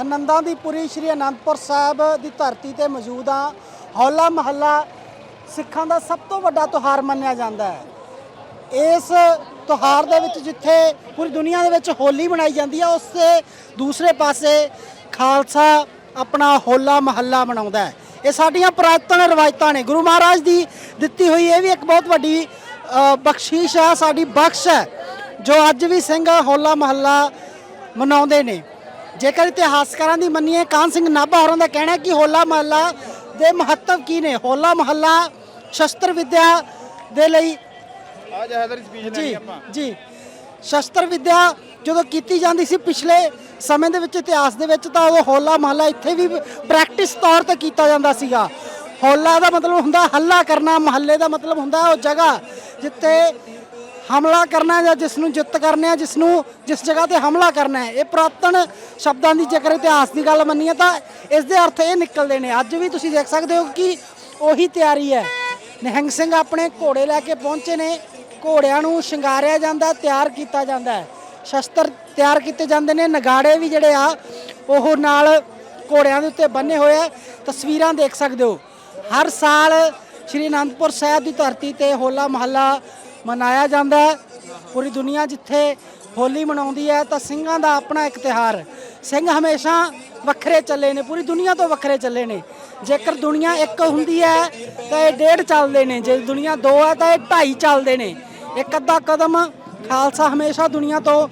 ਆਨੰਦਾਂ ਦੀ ਪੁਰੀ ਸ਼੍ਰੀ ਅਨੰਦਪੁਰ ਸਾਹਿਬ ਦੀ ਧਰਤੀ ਤੇ ਮੌਜੂਦ ਆ ਹੌਲਾ ਮਹੱਲਾ ਸਿੱਖਾਂ ਦਾ ਸਭ ਤੋਂ ਵੱਡਾ ਤਿਉਹਾਰ ਮੰਨਿਆ ਜਾਂਦਾ ਹੈ। ਇਸ ਤਿਉਹਾਰ ਦੇ ਵਿੱਚ ਜਿੱਥੇ ਪੂਰੀ ਦੁਨੀਆ ਦੇ ਵਿੱਚ ਹੋਲੀ ਮਨਾਈ ਜਾਂਦੀ ਆ ਉਸ ਦੇ ਦੂਸਰੇ ਪਾਸੇ ਖਾਲਸਾ ਆਪਣਾ ਹੋਲਾ ਮਹੱਲਾ ਮਨਾਉਂਦਾ ਹੈ। ਇਹ ਸਾਡੀਆਂ ਪੁਰਾਤਨ ਰਵਾਇਤਾਂ ਨੇ। ਗੁਰੂ ਮਹਾਰਾਜ ਦੀ ਦਿੱਤੀ ਹੋਈ ਇਹ ਵੀ ਇੱਕ ਬਹੁਤ ਵੱਡੀ ਬਖਸ਼ੀਸ਼ ਆ, ਸਾਡੀ ਬਖਸ਼ ਹੈ, ਜੋ ਅੱਜ ਵੀ ਸਿੰਘ ਹੋਲਾ ਮਹੱਲਾ ਮਨਾਉਂਦੇ ਨੇ। ਜੇਕਰ ਇਤਿਹਾਸਕਾਰਾਂ ਦੀ ਮੰਨੀਏ ਕਾਨ ਸਿੰਘ ਨਾਭਾ ਹੋਰਾਂ ਦਾ ਕਹਿਣਾ ਕਿ ਹੋਲਾ ਮਹੱਲਾ ਦੇ ਮਹੱਤਵ ਕੀ ਨੇ? ਹੋਲਾ ਮਹੱਲਾ ਸ਼ਸਤਰ ਵਿੱਦਿਆ ਦੇ ਲਈ ਆ ਜਹਦਰ ਸਪੀਚ ਜੀ ਜੀ। ਸ਼ਸਤਰ ਵਿੱਦਿਆ ਜਦੋਂ ਕੀਤੀ ਜਾਂਦੀ ਸੀ ਪਿਛਲੇ ਸਮੇਂ ਦੇ ਵਿੱਚ ਇਤਿਹਾਸ ਦੇ ਵਿੱਚ ਤਾਂ ਉਹ ਹੋਲਾ ਮਹੱਲਾ ਇੱਥੇ ਵੀ ਪ੍ਰੈਕਟਿਸ ਤੌਰ ਤੇ ਕੀਤਾ ਜਾਂਦਾ ਸੀਗਾ। ਹੋਲਾ ਦਾ ਮਤਲਬ ਹੁੰਦਾ ਹੱਲਾ ਕਰਨਾ ਮਹੱਲੇ ਦਾ ਮਤਲਬ ਹੁੰਦਾ ਉਹ ਜਗ੍ਹਾ ਜਿੱਥੇ ਹਮਲਾ ਕਰਨਾ ਜਾਂ ਜਿਸ ਨੂੰ ਜਿੱਤ ਕਰਨਾ ਹੈ ਜਿਸ ਨੂੰ ਜਿਸ ਜਗ੍ਹਾ ਤੇ ਹਮਲਾ ਕਰਨਾ ਹੈ, ਇਹ ਪੁਰਾਤਨ ਸ਼ਬਦਾਂ ਦੀ ਜੇਕਰ ਇਤਿਹਾਸ ਦੀ ਗੱਲ ਮੰਨੀਏ ਤਾਂ ਇਸ ਦੇ ਅਰਥ ਇਹ ਨਿਕਲਦੇ ਨੇ। ਅੱਜ ਵੀ ਤੁਸੀਂ ਦੇਖ ਸਕਦੇ ਹੋ ਕਿ ਉਹੀ ਤਿਆਰੀ ਹੈ। ਨਿਹੰਗ ਸਿੰਘ ਆਪਣੇ ਘੋੜੇ ਲੈ ਕੇ ਪਹੁੰਚੇ ਨੇ। ਘੋੜਿਆਂ ਨੂੰ ਸ਼ਿੰਗਾਰਿਆ ਜਾਂਦਾ, ਤਿਆਰ ਕੀਤਾ ਜਾਂਦਾ ਹੈ। ਸ਼ਸਤਰ ਤਿਆਰ ਕੀਤੇ ਜਾਂਦੇ ਨੇ। ਨਗਾੜੇ ਵੀ ਜਿਹੜੇ ਆ, ਉਹ ਨਾਲ ਘੋੜਿਆਂ ਦੇ ਉੱਤੇ ਬੰਨੇ ਹੋਏ ਆ। ਤਸਵੀਰਾਂ ਦੇਖ ਸਕਦੇ ਹੋ। ਹਰ ਸਾਲ ਸ਼੍ਰੀ ਅਨੰਦਪੁਰ ਸਾਹਿਬ ਦੀ ਧਰਤੀ ਤੇ ਹੋਲਾ ਮਹੱਲਾ ਮਨਾਇਆ ਜਾਂਦਾ ਹੈ। ਪੂਰੀ ਦੁਨੀਆ ਜਿੱਥੇ ਹੋਲੀ ਮਨਾਉਂਦੀ ਹੈ ਤਾਂ ਸਿੰਘਾਂ ਦਾ ਆਪਣਾ ਇੱਕ ਤਿਹਾਰ ਸਿੰਘ ਹਮੇਸ਼ਾ ਵੱਖਰੇ ਚੱਲੇ ਨੇ, ਪੂਰੀ ਦੁਨੀਆ ਤੋਂ ਵੱਖਰੇ ਚੱਲੇ ਨੇ। ਜੇਕਰ ਦੁਨੀਆ ਇੱਕ ਹੁੰਦੀ ਹੈ ਤਾਂ ਇਹ ਡੇਢ ਚੱਲਦੇ ਨੇ, ਜੇ ਦੁਨੀਆ ਦੋ ਹੈ ਤਾਂ ਇਹ ਢਾਈ ਚੱਲਦੇ ਨੇ। ਇੱਕ ਅੱਧਾ ਕਦਮ ਖਾਲਸਾ ਹਮੇਸ਼ਾ ਦੁਨੀਆ ਤੋਂ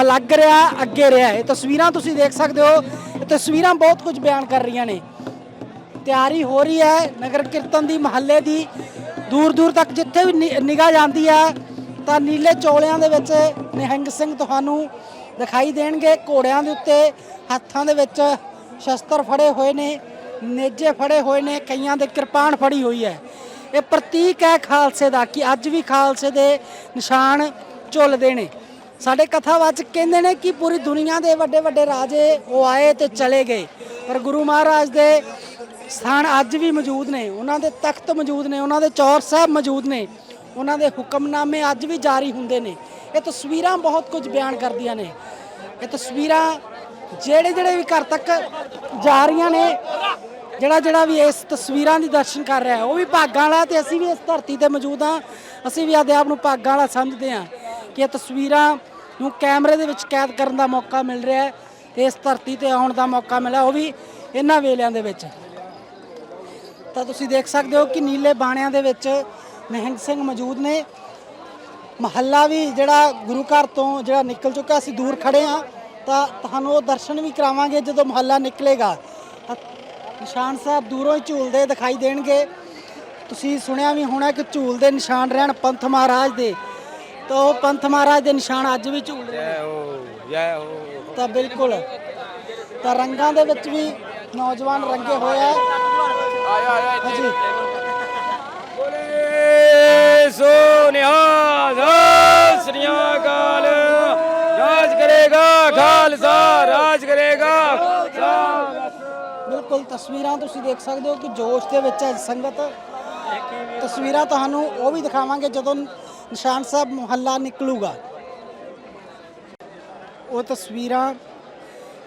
ਅਲੱਗ ਰਿਹਾ, ਅੱਗੇ ਰਿਹਾ। ਇਹ ਤਸਵੀਰਾਂ ਤੁਸੀਂ ਦੇਖ ਸਕਦੇ ਹੋ। ਇਹ ਤਸਵੀਰਾਂ ਬਹੁਤ ਕੁਝ ਬਿਆਨ ਕਰ ਰਹੀਆਂ ਨੇ। ਤਿਆਰੀ ਹੋ ਰਹੀ ਹੈ ਨਗਰ ਕੀਰਤਨ ਦੀ, ਮਹੱਲੇ ਦੀ। ਦੂਰ ਦੂਰ ਤੱਕ ਜਿੱਥੇ ਵੀ ਨਿਗਾਹ ਜਾਂਦੀ ਹੈ ਤਾਂ ਨੀਲੇ ਚੋਲਿਆਂ ਦੇ ਵਿੱਚ ਨਿਹੰਗ ਸਿੰਘ ਤੁਹਾਨੂੰ ਦਿਖਾਈ ਦੇਣਗੇ। ਘੋੜਿਆਂ ਦੇ ਉੱਤੇ ਹੱਥਾਂ ਦੇ ਵਿੱਚ ਸ਼ਸਤਰ ਫੜੇ ਹੋਏ ਨੇ, ਨੇਜੇ ਫੜੇ ਹੋਏ ਨੇ, ਕਈਆਂ ਦੇ ਕਿਰਪਾਨ ਫੜੀ ਹੋਈ ਹੈ। ਇਹ ਪ੍ਰਤੀਕ ਹੈ ਖਾਲਸੇ ਦਾ ਕਿ ਅੱਜ ਵੀ ਖਾਲਸੇ ਦੇ ਨਿਸ਼ਾਨ ਝੁੱਲਦੇ ਨੇ। ਸਾਡੇ ਕਥਾਵਾਚਕ ਕਹਿੰਦੇ ਨੇ ਕਿ ਪੂਰੀ ਦੁਨੀਆ ਦੇ ਵੱਡੇ ਵੱਡੇ ਰਾਜੇ ਉਹ ਆਏ ਤੇ ਚਲੇ ਗਏ। ਪਰ ਗੁਰੂ ਮਹਾਰਾਜ ਦੇ ਸਥਾਨ ਅੱਜ ਵੀ ਮੌਜੂਦ ਨੇ, ਉਹਨਾਂ ਦੇ ਤਖਤ ਮੌਜੂਦ ਨੇ, ਉਹਨਾਂ ਦੇ ਚੌਰ ਸਾਹਿਬ ਮੌਜੂਦ ਨੇ, ਉਹਨਾਂ ਦੇ ਹੁਕਮਨਾਮੇ ਅੱਜ ਵੀ ਜਾਰੀ ਹੁੰਦੇ ਨੇ। ਇਹ ਤਸਵੀਰਾਂ ਬਹੁਤ ਕੁਝ ਬਿਆਨ ਕਰਦੀਆਂ ਨੇ। ਇਹ ਤਸਵੀਰਾਂ ਜਿਹੜੇ ਜਿਹੜੇ ਵੀ ਘਰ ਤੱਕ ਜਾ ਰਹੀਆਂ ਨੇ, ਜਿਹੜਾ ਜਿਹੜਾ ਵੀ ਇਸ ਤਸਵੀਰਾਂ ਦੀ ਦਰਸ਼ਨ ਕਰ ਰਿਹਾ, ਉਹ ਵੀ ਭਾਗਾਂ ਵਾਲਾ ਤੇ ਅਸੀਂ ਵੀ ਇਸ ਧਰਤੀ ਤੇ ਮੌਜੂਦ ਹਾਂ। ਅਸੀਂ ਵੀ ਆਪਦੇ ਆਪ ਨੂੰ ਭਾਗਾਂ ਵਾਲਾ ਸਮਝਦੇ ਹਾਂ ਕਿ ਇਹ ਤਸਵੀਰਾਂ ਨੂੰ ਕੈਮਰੇ ਦੇ ਵਿੱਚ ਕੈਦ ਕਰਨ ਦਾ ਮੌਕਾ ਮਿਲ ਰਿਹਾ ਹੈ ਤੇ ਇਸ ਧਰਤੀ ਤੇ ਆਉਣ ਦਾ ਮੌਕਾ ਮਿਲਿਆ, ਉਹ ਵੀ ਇਹਨਾਂ ਵੇਲਿਆਂ ਦੇ ਵਿੱਚ। ਤਾਂ ਤੁਸੀਂ ਦੇਖ ਸਕਦੇ ਹੋ ਕਿ ਨੀਲੇ ਬਾਣਿਆਂ ਦੇ ਵਿੱਚ ਨਿਹੰਗ ਸਿੰਘ ਮੌਜੂਦ ਨੇ। ਮਹੱਲਾ ਵੀ ਜਿਹੜਾ ਗੁਰੂ ਘਰ ਤੋਂ ਜਿਹੜਾ ਨਿਕਲ ਚੁੱਕਾ ਅਸੀਂ ਦੂਰ ਖੜੇ ਆ ਤਾਂ ਤੁਹਾਨੂੰ ਉਹ ਦਰਸ਼ਨ ਵੀ ਕਰਾਵਾਂਗੇ ਜਦੋਂ ਮਹੱਲਾ ਨਿਕਲੇਗਾ। ਨਿਸ਼ਾਨ ਸਾਹਿਬ ਦੂਰੋਂ ਹੀ ਝੂਲਦੇ ਦਿਖਾਈ ਦੇਣਗੇ। ਤੁਸੀਂ ਸੁਣਿਆ ਵੀ ਹੋਣਾ ਕਿ ਝੂਲਦੇ ਨਿਸ਼ਾਨ ਰਹਿਣ ਪੰਥ ਮਹਾਰਾਜ ਦੇ। ਤਾਂ ਉਹ ਪੰਥ ਮਹਾਰਾਜ ਦੇ ਨਿਸ਼ਾਨ ਅੱਜ ਵੀ ਝੂਲ ਰਹੇ ਜੈ ਹੋ ਜੈ ਹੋ। ਤਾਂ ਬਿਲਕੁਲ। ਤਾਂ ਰੰਗਾਂ ਦੇ ਵਿੱਚ ਵੀ ਨੌਜਵਾਨ ਰੰਗੇ ਹੋਏ ਆ। ਆਇਆ ਆਇਆ ਹਾਂਜੀ। ਬੋਲੇ ਸੋ ਨਿਹਾਲ ਸਤਿ ਸ੍ਰੀ ਅਕਾਲ। ਰਾਜ ਕਰੇਗਾ ਖਾਲਸਾ ਰਾਜ ਕਰੇਗਾ। ਬਿਲਕੁਲ ਤਸਵੀਰਾਂ ਤੁਸੀਂ ਦੇਖ ਸਕਦੇ ਹੋ ਕਿ ਜੋਸ਼ ਦੇ ਵਿੱਚ ਹੈ ਸੰਗਤ। ਤਸਵੀਰਾਂ ਤੁਹਾਨੂੰ ਉਹ ਵੀ ਦਿਖਾਵਾਂਗੇ ਜਦੋਂ ਨਿਸ਼ਾਨ ਸਾਹਿਬ ਮੁਹੱਲਾ ਨਿਕਲੂਗਾ। ਉਹ ਤਸਵੀਰਾਂ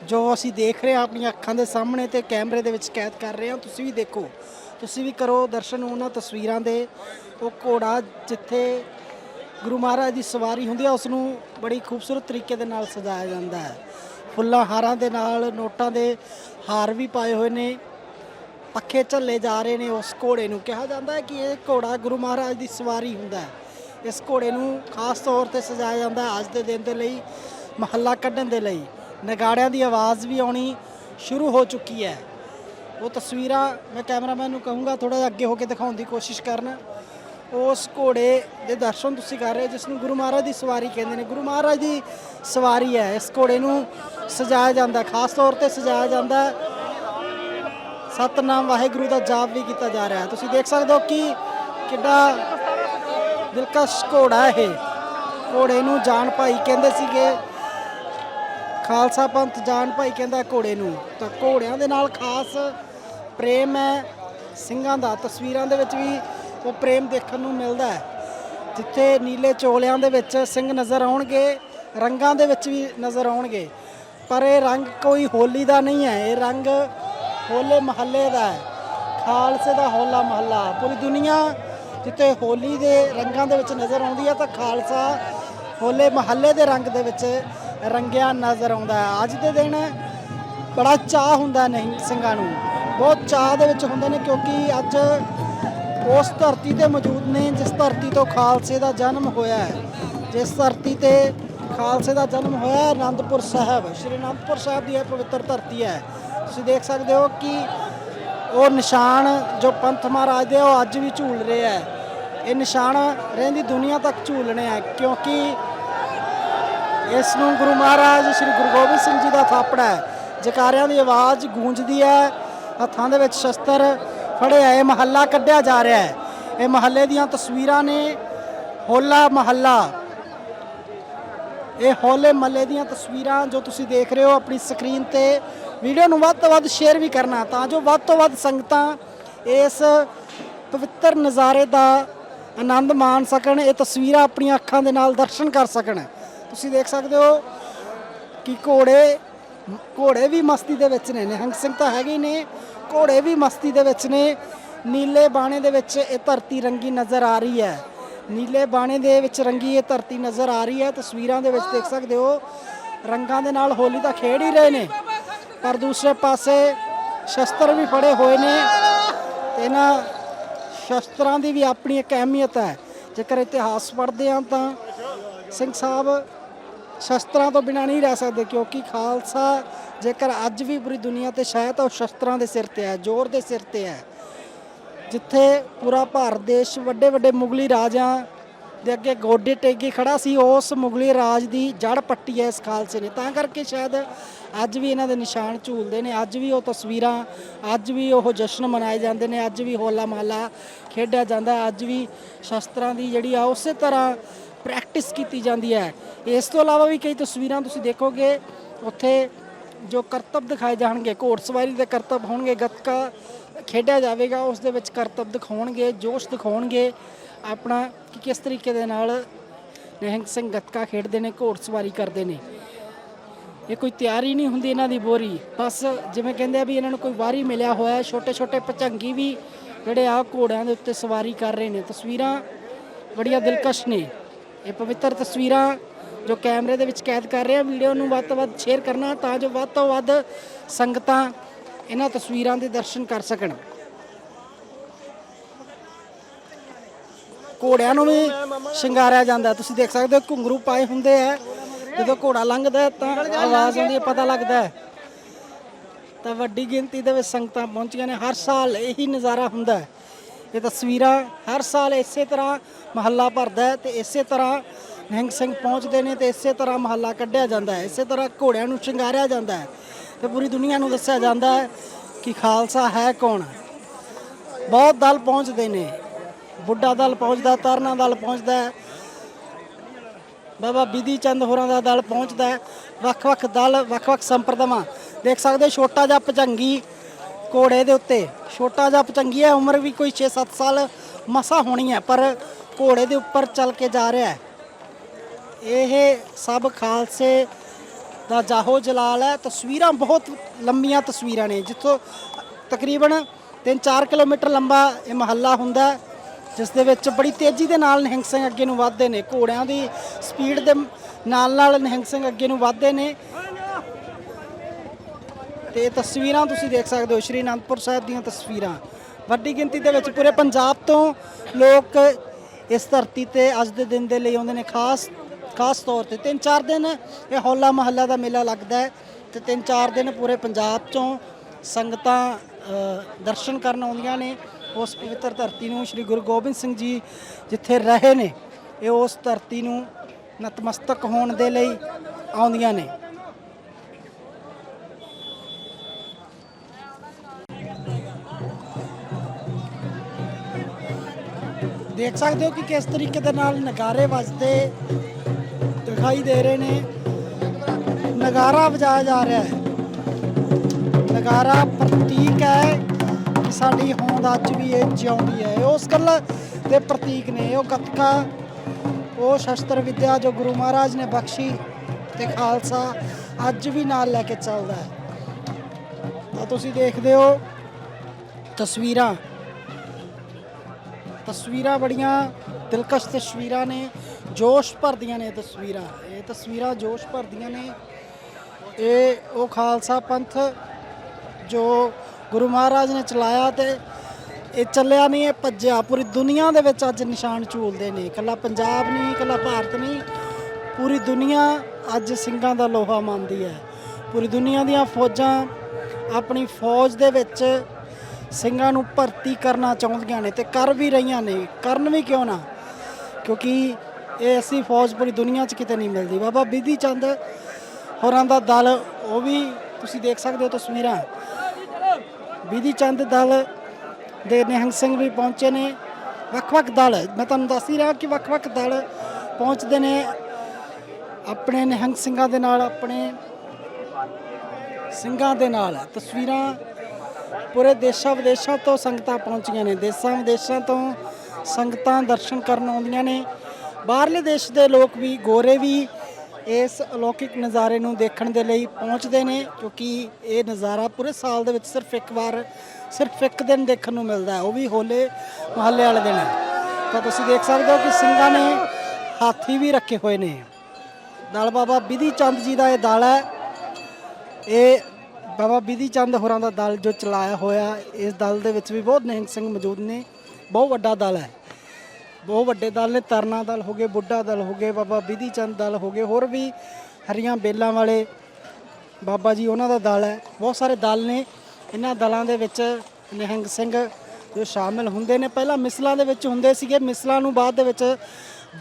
ਜੋ ਅਸੀਂ ਦੇਖ ਰਹੇ ਹਾਂ ਆਪਣੀਆਂ ਅੱਖਾਂ ਦੇ ਸਾਹਮਣੇ ਤੇ ਕੈਮਰੇ ਦੇ ਵਿੱਚ ਕੈਦ ਕਰ ਰਹੇ ਹਾਂ, ਤੁਸੀਂ ਵੀ ਦੇਖੋ। ਤੁਸੀਂ ਵੀ ਕਰੋ ਦਰਸ਼ਨ ਉਹਨਾਂ ਤਸਵੀਰਾਂ ਦੇ। ਉਹ ਘੋੜਾ ਜਿੱਥੇ ਗੁਰੂ ਮਹਾਰਾਜ ਦੀ ਸਵਾਰੀ ਹੁੰਦੀ ਹੈ ਉਸ ਨੂੰ ਬੜੀ ਖੂਬਸੂਰਤ ਤਰੀਕੇ ਦੇ ਨਾਲ ਸਜਾਇਆ ਜਾਂਦਾ ਹੈ। ਫੁੱਲਾਂ ਹਾਰਾਂ ਦੇ ਨਾਲ, ਨੋਟਾਂ ਦੇ ਹਾਰ ਵੀ ਪਾਏ ਹੋਏ ਨੇ। ਪੱਖੇ ਝੱਲੇ ਜਾ ਰਹੇ ਨੇ, ਉਸ ਘੋੜੇ ਨੂੰ ਕਿਹਾ ਜਾਂਦਾ ਹੈ ਕਿ ਇਹ ਘੋੜਾ ਗੁਰੂ ਮਹਾਰਾਜ ਦੀ ਸਵਾਰੀ ਹੁੰਦਾ ਹੈ। ਇਸ ਘੋੜੇ ਨੂੰ ਖਾਸ ਤੌਰ ਤੇ ਸਜਾਇਆ ਜਾਂਦਾ ਹੈ ਅੱਜ ਦੇ ਦਿਨ ਦੇ ਲਈ, ਮਹੱਲਾ ਕੱਢਣ ਦੇ ਲਈ। ਨਗਾੜਿਆਂ ਦੀ ਆਵਾਜ਼ ਵੀ ਆਉਣੀ ਸ਼ੁਰੂ ਹੋ ਚੁੱਕੀ ਹੈ। ਉਹ ਤਸਵੀਰਾਂ ਮੈਂ ਕੈਮਰਾਮੈਨ ਨੂੰ ਕਹੂੰਗਾ ਥੋੜਾ ਜਿਹਾ ਅੱਗੇ ਹੋ ਕੇ ਦਿਖਾਉਣ ਦੀ ਕੋਸ਼ਿਸ਼ ਕਰਨ। ਉਸ ਘੋੜੇ ਦੇ ਦਰਸ਼ਨ ਤੁਸੀਂ ਕਰ ਰਹੇ ਹੋ, ਜਿਸ ਨੂੰ ਗੁਰੂ ਮਹਾਰਾਜ ਦੀ ਸਵਾਰੀ ਕਹਿੰਦੇ ਨੇ। ਗੁਰੂ ਮਹਾਰਾਜ ਦੀ ਸਵਾਰੀ ਹੈ। ਇਸ ਘੋੜੇ ਨੂੰ ਸਜਾਇਆ ਜਾਂਦਾ ਖਾਸ ਤੌਰ ਤੇ ਸਜਾਇਆ ਜਾਂਦਾ। ਸਤਨਾਮ ਵਾਹਿਗੁਰੂ ਦਾ ਜਾਪ ਵੀ ਕੀਤਾ ਜਾ ਰਿਹਾ ਤੁਸੀਂ ਦੇਖ ਸਕਦੇ ਹੋ ਕਿ ਕਿੱਡਾ ਦਿਲਕਸ਼ ਘੋੜਾ ਹੈ ਇਹ। ਘੋੜੇ ਨੂੰ ਜਾਨ ਭਾਈ ਕਹਿੰਦੇ ਸੀਗੇ ਖਾਲਸਾ ਪੰਥ ਜਾਨ ਭਾਈ ਕਹਿੰਦਾ ਘੋੜੇ ਨੂੰ। ਤਾਂ ਘੋੜਿਆਂ ਦੇ ਨਾਲ ਖਾਸ ਪ੍ਰੇਮ ਹੈ। ਸਿੰਘਾਂ ਦਾ, ਤਸਵੀਰਾਂ ਦੇ ਵਿੱਚ ਵੀ ਉਹ ਪ੍ਰੇਮ ਦੇਖਣ ਨੂੰ ਮਿਲਦਾ ਹੈ। ਜਿੱਥੇ ਨੀਲੇ ਚੋਲਿਆਂ ਦੇ ਵਿੱਚ ਸਿੰਘ ਨਜ਼ਰ ਆਉਣਗੇ, ਰੰਗਾਂ ਦੇ ਵਿੱਚ ਵੀ ਨਜ਼ਰ ਆਉਣਗੇ। ਪਰ ਇਹ ਰੰਗ ਕੋਈ ਹੋਲੀ ਦਾ ਨਹੀਂ ਹੈ। ਇਹ ਰੰਗ ਹੋਲੇ ਮਹੱਲੇ ਦਾ ਹੈ। ਖਾਲਸੇ ਦਾ ਹੋਲਾ ਮਹੱਲਾ। ਪੂਰੀ ਦੁਨੀਆ ਜਿੱਥੇ ਹੋਲੀ ਦੇ ਰੰਗਾਂ ਦੇ ਵਿੱਚ ਨਜ਼ਰ ਆਉਂਦੀ ਹੈ, ਤਾਂ ਖਾਲਸਾ ਹੋਲੇ ਮਹੱਲੇ ਦੇ ਰੰਗ ਦੇ ਵਿੱਚ ਰੰਗਿਆ ਨਜ਼ਰ ਆਉਂਦਾ ਹੈ। ਅੱਜ ਦੇ ਦਿਨ ਬੜਾ ਚਾਹ ਹੁੰਦਾ ਨਹੀਂ ਸਿੰਘਾਂ ਨੂੰ। ਬਹੁਤ ਚਾਹ ਦੇ ਵਿੱਚ ਹੁੰਦੇ ਨੇ ਕਿਉਂਕਿ ਅੱਜ ਉਸ ਧਰਤੀ ਤੇ ਮੌਜੂਦ ਨੇ ਜਿਸ ਧਰਤੀ ਤੋਂ ਖਾਲਸੇ ਦਾ ਜਨਮ ਹੋਇਆ ਹੈ। ਜਿਸ ਧਰਤੀ ਤੇ ਖਾਲਸੇ ਦਾ ਜਨਮ ਹੋਇਆ ਅਨੰਦਪੁਰ ਸਾਹਿਬ। ਸ਼੍ਰੀ ਅਨੰਦਪੁਰ ਸਾਹਿਬ ਦੀ ਇਹ ਪਵਿੱਤਰ ਧਰਤੀ ਹੈ। ਤੁਸੀਂ ਦੇਖ ਸਕਦੇ ਹੋ ਕਿ ਉਹ ਨਿਸ਼ਾਨ ਜੋ ਪੰਥ ਮਹਾਰਾਜ ਦੇ ਉਹ ਅੱਜ ਵੀ ਝੂਲ ਰਿਹਾ ਹੈ। ਇਹ ਨਿਸ਼ਾਨ ਰਹਿੰਦੀ ਦੁਨੀਆ ਤੱਕ ਝੂਲਣੇ ਹੈ ਕਿਉਂਕਿ ਇਸ ਨੂੰ ਗੁਰੂ ਮਹਾਰਾਜ ਸ੍ਰੀ ਗੁਰੂ ਗੋਬਿੰਦ ਸਿੰਘ ਜੀ ਦਾ ਥਾਪੜਾ ਹੈ। ਜਕਾਰਿਆਂ ਦੀ ਆਵਾਜ਼ ਗੂੰਜਦੀ ਹੈ, ਹੱਥਾਂ ਦੇ ਵਿੱਚ ਸ਼ਸਤਰ ਫੜੇ ਹੈ ਇਹ ਮਹੱਲਾ ਕੱਢਿਆ ਜਾ ਰਿਹਾ ਹੈ। ਇਹ ਮਹੱਲੇ ਦੀਆਂ ਤਸਵੀਰਾਂ ਨੇ ਹੋਲਾ ਮਹੱਲਾ। ਇਹ ਹੋਲੇ ਮਹੱਲੇ ਦੀਆਂ ਤਸਵੀਰਾਂ ਜੋ ਤੁਸੀਂ ਦੇਖ ਰਹੇ ਹੋ ਆਪਣੀ ਸਕਰੀਨ ਤੇ, ਵੀਡੀਓ ਨੂੰ ਵੱਧ ਤੋਂ ਵੱਧ ਸ਼ੇਅਰ ਵੀ ਕਰਨਾ, ਤਾਂ ਜੋ ਵੱਧ ਤੋਂ ਵੱਧ ਸੰਗਤਾਂ ਇਸ ਪਵਿੱਤਰ ਨਜ਼ਾਰੇ ਦਾ ਆਨੰਦ ਮਾਣ ਸਕਣ, ਇਹ ਤਸਵੀਰਾਂ ਆਪਣੀਆਂ ਅੱਖਾਂ ਦੇ ਨਾਲ ਦਰਸ਼ਨ ਕਰ ਸਕਣ। ਤੁਸੀਂ ਦੇਖ ਸਕਦੇ ਹੋ ਕਿ ਘੋੜੇ ਘੋੜੇ ਵੀ ਮਸਤੀ ਦੇ ਵਿੱਚ ਨੇ। ਨਿਹੰਗ ਸਿੰਘ ਤਾਂ ਹੈਗੇ ਹੀ ਨੇ। ਘੋੜੇ ਵੀ ਮਸਤੀ ਦੇ ਵਿੱਚ ਨੇ। ਨੀਲੇ ਬਾਣੇ ਦੇ ਵਿੱਚ ਇਹ ਧਰਤੀ ਰੰਗੀ ਨਜ਼ਰ ਆ ਰਹੀ ਹੈ। ਨੀਲੇ ਬਾਣੇ ਦੇ ਵਿੱਚ ਰੰਗੀ ਇਹ ਧਰਤੀ ਨਜ਼ਰ ਆ ਰਹੀ ਹੈ। ਤਸਵੀਰਾਂ ਦੇ ਵਿੱਚ ਦੇਖ ਸਕਦੇ ਹੋ, ਰੰਗਾਂ ਦੇ ਨਾਲ ਹੋਲੀ ਤਾਂ ਖੇਡ ਹੀ ਰਹੇ ਨੇ। ਪਰ ਦੂਸਰੇ ਪਾਸੇ ਸ਼ਸਤਰ ਵੀ ਫੜੇ ਹੋਏ ਨੇ। ਤੇ ਇਹਨਾਂ ਸ਼ਸਤਰਾਂ ਦੀ ਵੀ ਆਪਣੀ ਇੱਕ ਅਹਿਮੀਅਤ ਹੈ। ਜੇਕਰ ਇਤਿਹਾਸ ਪੜ੍ਹਦੇ ਹਾਂ ਤਾਂ ਸਿੰਘ ਸਾਹਿਬ ਸ਼ਸਤਰਾਂ ਤੋਂ ਬਿਨਾਂ ਨਹੀਂ ਰਹਿ ਸਕਦੇ ਕਿਉਂਕਿ ਖਾਲਸਾ ਜੇਕਰ ਅੱਜ ਵੀ ਪੂਰੀ ਦੁਨੀਆ ਤੇ ਸ਼ਾਇਦ ਤਾਂ ਉਹ ਸ਼ਸਤਰਾਂ ਦੇ ਸਿਰ ਤੇ ਹੈ, ਜ਼ੋਰ ਦੇ ਸਿਰ ਤੇ ਹੈ। ਜਿੱਥੇ ਪੂਰਾ ਭਾਰਤ ਦੇਸ਼ ਵੱਡੇ ਵੱਡੇ ਮੁਗਲੀ ਰਾਜਾਂ ਦੇ ਅੱਗੇ ਗੋਡੇ ਟੇਕੇ ਖੜਾ ਸੀ, ਉਸ ਮੁਗਲੀ ਰਾਜ ਦੀ ਜੜ ਪੱਟੀ ਹੈ ਇਸ ਖਾਲਸੇ ਨੇ। ਤਾਂ ਕਰਕੇ ਸ਼ਾਇਦ ਅੱਜ ਵੀ ਇਹਨਾਂ ਦੇ ਨਿਸ਼ਾਨ ਝੂਲਦੇ ਨੇ, ਅੱਜ ਵੀ ਉਹ ਤਸਵੀਰਾਂ, ਅੱਜ ਵੀ ਉਹ ਜਸ਼ਨ ਮਨਾਏ ਜਾਂਦੇ ਨੇ, ਅੱਜ ਵੀ ਹੋਲਾ ਮਹੱਲਾ ਖੇਡਿਆ ਜਾਂਦਾ, ਅੱਜ ਵੀ ਸ਼ਸਤਰਾਂ ਦੀ ਜਿਹੜੀ ਆ ਉਸੇ ਤਰ੍ਹਾਂ ਪ੍ਰੈਕਟਿਸ ਕੀਤੀ ਜਾਂਦੀ ਹੈ। ਇਸ ਤੋਂ ਇਲਾਵਾ ਵੀ ਕਈ ਤਸਵੀਰਾਂ ਤੁਸੀਂ ਦੇਖੋਗੇ, ਉੱਥੇ ਜੋ ਕਰਤੱਵ ਦਿਖਾਏ ਜਾਣਗੇ, ਘੋੜ ਸਵਾਰੀ ਦੇ ਕਰਤੱਵ ਹੋਣਗੇ, ਗੱਤਕਾ ਖੇਡਿਆ ਜਾਵੇਗਾ, ਉਸ ਦੇ ਵਿੱਚ ਕਰਤੱਵ ਦਿਖਾਉਣਗੇ, ਜੋਸ਼ ਦਿਖਾਉਣਗੇ। ਆਪਣਾ ਕਿ ਕਿਸ ਤਰੀਕੇ ਦੇ ਨਾਲ ਨਿਹੰਗ ਸਿੰਘ ਗੱਤਕਾ ਖੇਡਦੇ ਨੇ, ਘੋੜ ਸਵਾਰੀ ਕਰਦੇ ਨੇ। ਇਹ ਕੋਈ ਤਿਆਰੀ ਨਹੀਂ ਹੁੰਦੀ ਇਹਨਾਂ ਦੀ ਬੋਰੀ। ਬਸ ਜਿਵੇਂ ਕਹਿੰਦੇ ਆ ਵੀ ਇਹਨਾਂ ਨੂੰ ਕੋਈ ਵਾਰੀ ਮਿਲਿਆ ਹੋਇਆ ਹੈ ਛੋਟੇ ਛੋਟੇ ਪਚੰਗੀ ਵੀ ਜਿਹੜੇ ਆ ਘੋੜਿਆਂ ਦੇ ਉੱਤੇ ਸਵਾਰੀ ਕਰ ਰਹੇ ਨੇ। ਤਸਵੀਰਾਂ ਬੜੀਆਂ ਦਿਲਕਸ਼ ਨੇ। ਇਹ ਪਵਿੱਤਰ ਤਸਵੀਰਾਂ ਜੋ ਕੈਮਰੇ ਦੇ ਵਿੱਚ ਕੈਦ ਕਰ ਰਹੇ ਆ ਵੀਡੀਓ ਨੂੰ ਵੱਧ ਤੋਂ ਵੱਧ ਸ਼ੇਅਰ ਕਰਨਾ ਤਾਂ ਜੋ ਵੱਧ ਤੋਂ ਵੱਧ ਸੰਗਤਾਂ ਇਹਨਾਂ ਤਸਵੀਰਾਂ ਦੇ ਦਰਸ਼ਨ ਕਰ ਸਕਣ। ਘੋੜਿਆਂ ਨੂੰ ਵੀ ਸ਼ਿੰਗਾਰਿਆ ਜਾਂਦਾ। ਤੁਸੀਂ ਦੇਖ ਸਕਦੇ ਹੋ ਘੁੰਗਰੂ ਪਾਏ ਹੁੰਦੇ ਆ। ਜਦੋਂ ਘੋੜਾ ਲੰਘਦਾ ਤਾਂ ਆਵਾਜ਼ ਆਉਂਦੀ ਹੈ, ਪਤਾ ਲੱਗਦਾ ਹੈ। ਤਾਂ ਵੱਡੀ ਗਿਣਤੀ ਦੇ ਵਿੱਚ ਸੰਗਤਾਂ ਪਹੁੰਚੀਆਂ ਨੇ। ਹਰ ਸਾਲ ਇਹੀ ਨਜ਼ਾਰਾ ਹੁੰਦਾ ਹੈ। ਇਹ ਤਸਵੀਰਾਂ ਹਰ ਸਾਲ ਇਸੇ ਤਰ੍ਹਾਂ ਮਹੱਲਾ ਭਰਦਾ ਹੈ ਤੇ ਇਸੇ ਤਰ੍ਹਾਂ ਨਿਹੰਗ ਸਿੰਘ ਪਹੁੰਚਦੇ ਨੇ ਤੇ ਇਸੇ ਤਰ੍ਹਾਂ ਮਹੱਲਾ ਕੱਢਿਆ ਜਾਂਦਾ ਹੈ। ਇਸੇ ਤਰ੍ਹਾਂ ਘੋੜਿਆਂ ਨੂੰ ਸ਼ਿੰਗਾਰਿਆ ਜਾਂਦਾ ਹੈ ਤੇ ਪੂਰੀ ਦੁਨੀਆ ਨੂੰ ਦੱਸਿਆ ਜਾਂਦਾ ਹੈ ਕਿ ਖਾਲਸਾ ਹੈ ਕੌਣ? ਬਹੁਤ ਦਲ ਪਹੁੰਚਦੇ ਨੇ। ਬੁੱਢਾ ਦਲ ਪਹੁੰਚਦਾ, ਤਰਨਾ ਦਲ ਪਹੁੰਚਦਾ ਬਾਬਾ ਬਿਧੀ ਚੰਦ ਹੋਰਾਂ ਦਾ ਦਲ ਪਹੁੰਚਦਾ ਵੱਖ-ਵੱਖ ਦਲ, ਵੱਖ-ਵੱਖ ਸੰਪਰਦਾਵਾਂ। ਦੇਖ ਸਕਦੇ ਹੋ, ਛੋਟਾ ਜਿਹਾ ਭਜੰਗੀ ਘੋੜੇ ਦੇ ਉੱਤੇ। ਛੋਟਾ ਜਿਹਾ ਪਚੰਗੀ ਹੈ ਉਮਰ ਵੀ ਕੋਈ 6-7 ਸਾਲ ਮਸਾ ਹੋਣੀ ਹੈ, ਪਰ ਘੋੜੇ ਦੇ ਉੱਪਰ ਚੱਲ ਕੇ ਜਾ ਰਿਹਾ ਹੈ। ਇਹ ਸਭ ਖਾਲਸੇ ਦਾ ਜਾਹੋ ਜਲਾਲ ਹੈ। ਤਸਵੀਰਾਂ ਬਹੁਤ ਲੰਮੀਆਂ ਤਸਵੀਰਾਂ ਨੇ, ਜਿੱਥੋਂ ਤਕਰੀਬਨ 3-4 ਕਿਲੋਮੀਟਰ ਲੰਬਾ ਇਹ ਮਹੱਲਾ ਹੁੰਦਾ ਜਿਸ ਦੇ ਵਿੱਚ ਬੜੀ ਤੇਜ਼ੀ ਦੇ ਨਾਲ ਨਿਹੰਗ ਸਿੰਘ ਅੱਗੇ ਨੂੰ ਵੱਧਦੇ ਨੇ। ਘੋੜਿਆਂ ਦੀ ਸਪੀਡ ਦੇ ਨਾਲ ਨਾਲ ਨਿਹੰਗ ਸਿੰਘ ਅੱਗੇ ਨੂੰ ਵੱਧਦੇ ਨੇ। ਤੇ ਇਹ ਤਸਵੀਰਾਂ ਤੁਸੀਂ ਦੇਖ ਸਕਦੇ ਹੋ, ਸ਼੍ਰੀ ਅਨੰਦਪੁਰ ਸਾਹਿਬ ਦੀਆਂ ਤਸਵੀਰਾਂ। ਵੱਡੀ ਗਿਣਤੀ ਦੇ ਵਿੱਚ ਪੂਰੇ ਪੰਜਾਬ ਤੋਂ ਲੋਕ ਇਸ ਧਰਤੀ ਤੇ ਅੱਜ ਦੇ ਦਿਨ ਦੇ ਲਈ ਆਉਂਦੇ ਨੇ, ਖਾਸ ਖਾਸ ਤੌਰ ਤੇ। ਤਿੰਨ ਚਾਰ ਦਿਨ ਇਹ ਹੋਲਾ ਮਹੱਲਾ ਦਾ ਮੇਲਾ ਲੱਗਦਾ ਹੈ ਤੇ ਤਿੰਨ ਚਾਰ ਦਿਨ ਪੂਰੇ ਪੰਜਾਬ ਚੋਂ ਸੰਗਤਾਂ ਦਰਸ਼ਨ ਕਰਨ ਆਉਂਦੀਆਂ ਨੇ। ਉਸ ਪਵਿੱਤਰ ਧਰਤੀ ਨੂੰ ਸ੍ਰੀ ਗੁਰੂ ਗੋਬਿੰਦ ਸਿੰਘ ਜੀ ਜਿੱਥੇ ਰਹੇ ਨੇ, ਇਹ ਉਸ ਧਰਤੀ ਨੂੰ ਨਤਮਸਤਕ ਹੋਣ ਦੇ ਲਈ ਆਉਂਦੀਆਂ ਨੇ। ਦੇਖ ਸਕਦੇ ਹੋ ਕਿ ਕਿਸ ਤਰੀਕੇ ਦੇ ਨਾਲ ਨਗਾਰੇ ਵੱਜਦੇ ਦਿਖਾਈ ਦੇ ਰਹੇ ਨੇ। ਨਗਾਰਾ ਵਜਾਇਆ ਜਾ ਰਿਹਾ ਹੈ। ਨਗਾਰਾ ਪ੍ਰਤੀਕ ਹੈ ਕਿ ਸਾਡੀ ਹੋਂਦ ਅੱਜ ਵੀ ਇਹ ਜਿਉਂਦੀ ਹੈ। ਉਸ ਗੱਲ ਦੇ ਪ੍ਰਤੀਕ ਨੇ ਉਹ ਗੱਤਕਾ, ਉਹ ਸ਼ਸਤਰ ਵਿਦਿਆ ਜੋ ਗੁਰੂ ਮਹਾਰਾਜ ਨੇ ਬਖਸ਼ੀ ਤੇ ਖਾਲਸਾ ਅੱਜ ਵੀ ਨਾਲ ਲੈ ਕੇ ਚੱਲਦਾ ਹੈ। ਤਾਂ ਤੁਸੀਂ ਦੇਖਦੇ ਹੋ ਤਸਵੀਰਾਂ ਤਸਵੀਰਾਂ ਬੜੀਆਂ ਦਿਲਕਸ਼ ਤਸਵੀਰਾਂ ਨੇ, ਜੋਸ਼ ਭਰਦੀਆਂ ਨੇ ਇਹ ਤਸਵੀਰਾਂ। ਇਹ ਤਸਵੀਰਾਂ ਜੋਸ਼ ਭਰਦੀਆਂ ਨੇ। ਇਹ ਉਹ ਖਾਲਸਾ ਪੰਥ ਜੋ ਗੁਰੂ ਮਹਾਰਾਜ ਨੇ ਚਲਾਇਆ ਤੇ ਇਹ ਚੱਲਿਆ ਨਹੀਂ, ਇਹ ਭੱਜਿਆ। ਪੂਰੀ ਦੁਨੀਆ ਦੇ ਵਿੱਚ ਅੱਜ ਨਿਸ਼ਾਨ ਝੂਲਦੇ ਨੇ। ਇਕੱਲਾ ਪੰਜਾਬ ਨਹੀਂ, ਇਕੱਲਾ ਭਾਰਤ ਨਹੀਂ, ਪੂਰੀ ਦੁਨੀਆ ਅੱਜ ਸਿੰਘਾਂ ਦਾ ਲੋਹਾ ਮੰਨਦੀ ਹੈ। ਪੂਰੀ ਦੁਨੀਆ ਦੀਆਂ ਫੌਜਾਂ ਆਪਣੀ ਫੌਜ ਦੇ ਵਿੱਚ ਸਿੰਘਾਂ ਨੂੰ ਭਰਤੀ ਕਰਨਾ ਚਾਹੁੰਦੀਆਂ ਨੇ ਤੇ ਕਰ ਵੀ ਰਹੀਆਂ ਨੇ। ਕਰਨ ਵੀ ਕਿਉਂ ਨਾ? ਕਿਉਂਕਿ ਇਹ ਐਸੀ ਫੌਜ ਪੂਰੀ ਦੁਨੀਆ 'ਚ ਕਿਤੇ ਨਹੀਂ ਮਿਲਦੀ। ਬਾਬਾ ਬਿਧੀ ਚੰਦ ਹੋਰਾਂ ਦਾ ਦਲ, ਉਹ ਵੀ ਤੁਸੀਂ ਦੇਖ ਸਕਦੇ ਹੋ ਤਸਵੀਰਾਂ। ਬਿਧੀ ਚੰਦ ਦਲ ਦੇ ਨਿਹੰਗ ਸਿੰਘ ਵੀ ਪਹੁੰਚੇ ਨੇ। ਵੱਖ-ਵੱਖ ਦਲ, ਮੈਂ ਤੁਹਾਨੂੰ ਦੱਸ ਹੀ ਰਿਹਾ ਕਿ ਵੱਖ-ਵੱਖ ਦਲ ਪਹੁੰਚਦੇ ਨੇ। ਆਪਣੇ ਨਿਹੰਗ ਸਿੰਘਾਂ ਦੇ ਨਾਲ, ਆਪਣੇ ਸਿੰਘਾਂ ਦੇ ਨਾਲ। ਤਸਵੀਰਾਂ ਪੂਰੇ ਦੇਸ਼ਾਂ ਵਿਦੇਸ਼ਾਂ ਤੋਂ ਸੰਗਤਾਂ ਪਹੁੰਚੀਆਂ ਨੇ। ਦੇਸ਼ਾਂ ਵਿਦੇਸ਼ਾਂ ਤੋਂ ਸੰਗਤਾਂ ਦਰਸ਼ਨ ਕਰਨ ਆਉਂਦੀਆਂ ਨੇ। ਬਾਹਰਲੇ ਦੇਸ਼ ਦੇ ਲੋਕ ਵੀ, ਗੋਰੇ ਵੀ ਇਸ ਅਲੌਕਿਕ ਨਜ਼ਾਰੇ ਨੂੰ ਦੇਖਣ ਦੇ ਲਈ ਪਹੁੰਚਦੇ ਨੇ ਕਿਉਂਕਿ ਇਹ ਨਜ਼ਾਰਾ ਪੂਰੇ ਸਾਲ ਦੇ ਵਿੱਚ ਸਿਰਫ ਇੱਕ ਵਾਰ, ਸਿਰਫ ਇੱਕ ਦਿਨ ਦੇਖਣ ਨੂੰ ਮਿਲਦਾ ਹੈ। ਉਹ ਵੀ ਹੋਲੇ ਮਹੱਲੇ ਵਾਲੇ ਦਿਨ ਤਾਂ ਤੁਸੀਂ ਦੇਖ ਸਕਦੇ ਹੋ ਕਿ ਸਿੰਘਾਂ ਨੇ ਹਾਥੀ ਵੀ ਰੱਖੇ ਹੋਏ ਨੇ। ਦਾਲ ਬਾਬਾ ਬਿਧੀ ਚੰਦ ਜੀ ਦਾ ਇਹ ਦਾਲ ਹੈ। ਇਹ ਬਾਬਾ ਬਿਧੀ ਚੰਦ ਹੋਰਾਂ ਦਾ ਦਲ ਜੋ ਚਲਾਇਆ ਹੋਇਆ, ਇਸ ਦਲ ਦੇ ਵਿੱਚ ਵੀ ਬਹੁਤ ਨਿਹੰਗ ਸਿੰਘ ਮੌਜੂਦ ਨੇ। ਬਹੁਤ ਵੱਡਾ ਦਲ ਹੈ। ਬਹੁਤ ਵੱਡੇ ਦਲ ਨੇ, ਤਰਨਾ ਦਲ ਹੋ ਗਏ, ਬੁੱਢਾ ਦਲ ਹੋ ਗਏ, ਬਾਬਾ ਬਿਧੀ ਚੰਦ ਦਲ ਹੋ ਗਏ, ਹੋਰ ਵੀ ਹਰੀਆਂ ਬੇਲਾਂ ਵਾਲੇ ਬਾਬਾ ਜੀ ਉਹਨਾਂ ਦਾ ਦਲ ਹੈ। ਬਹੁਤ ਸਾਰੇ ਦਲ ਨੇ। ਇਹਨਾਂ ਦਲਾਂ ਦੇ ਵਿੱਚ ਨਿਹੰਗ ਸਿੰਘ ਜੋ ਸ਼ਾਮਿਲ ਹੁੰਦੇ ਨੇ। ਪਹਿਲਾਂ ਮਿਸਲਾਂ ਦੇ ਵਿੱਚ ਹੁੰਦੇ ਸੀਗੇ। ਮਿਸਲਾਂ ਨੂੰ ਬਾਅਦ ਦੇ ਵਿੱਚ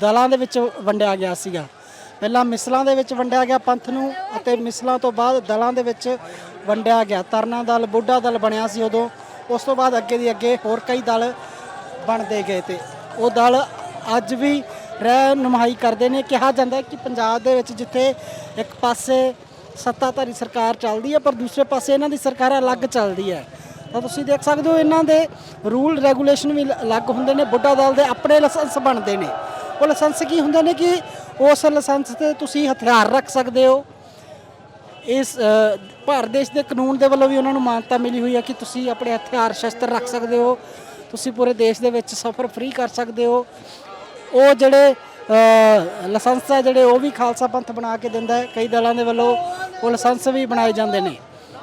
ਦਲਾਂ ਦੇ ਵਿੱਚ ਵੰਡਿਆ ਗਿਆ ਸੀਗਾ। ਪਹਿਲਾਂ ਮਿਸਲਾਂ ਦੇ ਵਿੱਚ ਵੰਡਿਆ ਗਿਆ ਪੰਥ ਨੂੰ ਅਤੇ ਮਿਸਲਾਂ ਤੋਂ ਬਾਅਦ ਦਲਾਂ ਦੇ ਵਿੱਚ ਵੰਡਿਆ ਗਿਆ। ਤਰਨਾ ਦਲ, ਬੁੱਢਾ ਦਲ ਬਣਿਆ ਸੀ ਉਦੋਂ। ਉਸ ਤੋਂ ਬਾਅਦ ਅੱਗੇ ਦੀ ਅੱਗੇ ਹੋਰ ਕਈ ਦਲ ਬਣਦੇ ਗਏ ਤੇ ਉਹ ਦਲ ਅੱਜ ਵੀ ਰਹਿਨੁਮਾਈ ਕਰਦੇ ਨੇ। ਕਿਹਾ ਜਾਂਦਾ ਕਿ ਪੰਜਾਬ ਦੇ ਵਿੱਚ ਜਿੱਥੇ ਇੱਕ ਪਾਸੇ ਸੱਤਾਧਾਰੀ ਸਰਕਾਰ ਚੱਲਦੀ ਹੈ, ਪਰ ਦੂਸਰੇ ਪਾਸੇ ਇਹਨਾਂ ਦੀ ਸਰਕਾਰ ਅਲੱਗ ਚੱਲਦੀ ਹੈ। ਤਾਂ ਤੁਸੀਂ ਦੇਖ ਸਕਦੇ ਹੋ ਇਹਨਾਂ ਦੇ ਰੂਲ ਰੈਗੂਲੇਸ਼ਨ ਵੀ ਅਲੱਗ ਹੁੰਦੇ ਨੇ। ਬੁੱਢਾ ਦਲ ਦੇ ਆਪਣੇ ਲਾਇਸੈਂਸ ਬਣਦੇ ਨੇ। ਉਹ ਲਾਇਸੈਂਸ ਕੀ ਹੁੰਦੇ ਨੇ ਕਿ ਉਸ ਲਾਇਸੈਂਸ ਤੇ ਤੁਸੀਂ ਹਥਿਆਰ ਰੱਖ ਸਕਦੇ ਹੋ। ਇਸ ਭਾਰਤ ਦੇਸ਼ ਦੇ ਕਾਨੂੰਨ ਦੇ ਵੱਲੋਂ ਵੀ ਉਹਨਾਂ ਨੂੰ ਮਾਨਤਾ ਮਿਲੀ ਹੋਈ ਹੈ ਕਿ ਤੁਸੀਂ ਆਪਣੇ ਹਥਿਆਰ ਸ਼ਸਤਰ ਰੱਖ ਸਕਦੇ ਹੋ, ਤੁਸੀਂ ਪੂਰੇ ਦੇਸ਼ ਦੇ ਵਿੱਚ ਸਫ਼ਰ ਫ੍ਰੀ ਕਰ ਸਕਦੇ ਹੋ। ਉਹ ਜਿਹੜੇ ਲਾਇਸੈਂਸ ਆ ਜਿਹੜੇ, ਉਹ ਵੀ ਖਾਲਸਾ ਪੰਥ ਬਣਾ ਕੇ ਦਿੰਦਾ ਹੈ। ਕਈ ਦਲਾਂ ਦੇ ਵੱਲੋਂ ਉਹ ਲਾਇਸੈਂਸ ਵੀ ਬਣਾਏ ਜਾਂਦੇ ਨੇ।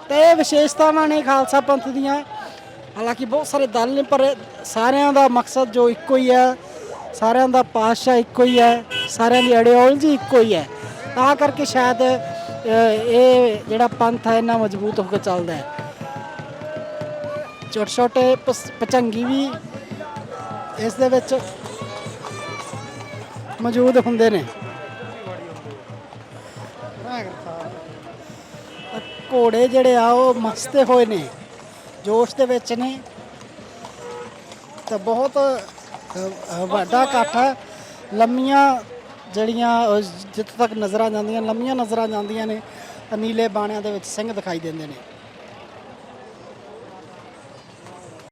ਤੇ ਇਹ ਵਿਸ਼ੇਸ਼ਤਾਵਾਂ ਨੇ ਖਾਲਸਾ ਪੰਥ ਦੀਆਂ। ਹਾਲਾਂਕਿ ਬਹੁਤ ਸਾਰੇ ਦਲ ਨੇ, ਪਰ ਸਾਰਿਆਂ ਦਾ ਮਕਸਦ ਜੋ ਇੱਕੋ ਹੀ ਹੈ ਸਾਰਿਆਂ ਦਾ ਪਾਤਸ਼ਾਹ ਇੱਕੋ ਹੀ ਹੈ ਸਾਰਿਆਂ ਦੀ ਆਈਡੀਓਲੋਜੀ ਇੱਕੋ ਹੀ ਹੈ ਤਾਂ ਕਰਕੇ ਸ਼ਾਇਦ ਇਹ ਜਿਹੜਾ ਪੰਥ ਹੈ ਇੰਨਾ ਮਜ਼ਬੂਤ ਹੋ ਕੇ ਚੱਲਦਾ ਹੈ। ਛੋਟੇ ਛੋਟੇ ਪਸ- ਪਚੰਗੀ ਵੀ ਇਸ ਦੇ ਵਿੱਚ ਮੌਜੂਦ ਹੁੰਦੇ ਨੇ। ਘੋੜੇ ਜਿਹੜੇ ਆ, ਉਹ ਮਸਤੇ ਹੋਏ ਨੇ, ਜੋਸ਼ ਦੇ ਵਿੱਚ ਨੇ। ਤਾਂ ਬਹੁਤ ਵੱਡਾ ਇਕੱਠ ਲੰਮੀਆਂ ਜਿਹੜੀਆਂ ਅ, ਜਿੱਥੇ ਤੱਕ ਨਜ਼ਰਾਂ ਜਾਂਦੀਆਂ ਲੰਮੀਆਂ ਨਜ਼ਰਾਂ ਜਾਂਦੀਆਂ ਨੇ ਨੀਲੇ ਬਾਣਿਆਂ ਦੇ ਵਿੱਚ ਸਿੰਘ ਦਿਖਾਈ ਦਿੰਦੇ ਨੇ।